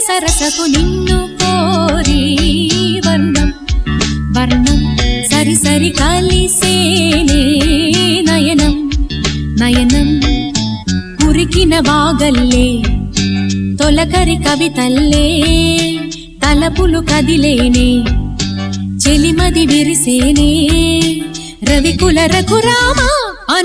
సరసకు నిన్ను కోరి వర్ణం వర్ణం సరి సరి కలిసేనే నయనం నయనం కురికిన వాగల్లే తొలకరి కవితల్లే తలపులు కదిలేనే చెలిమది విరిసేనే రవికుల రఘురామా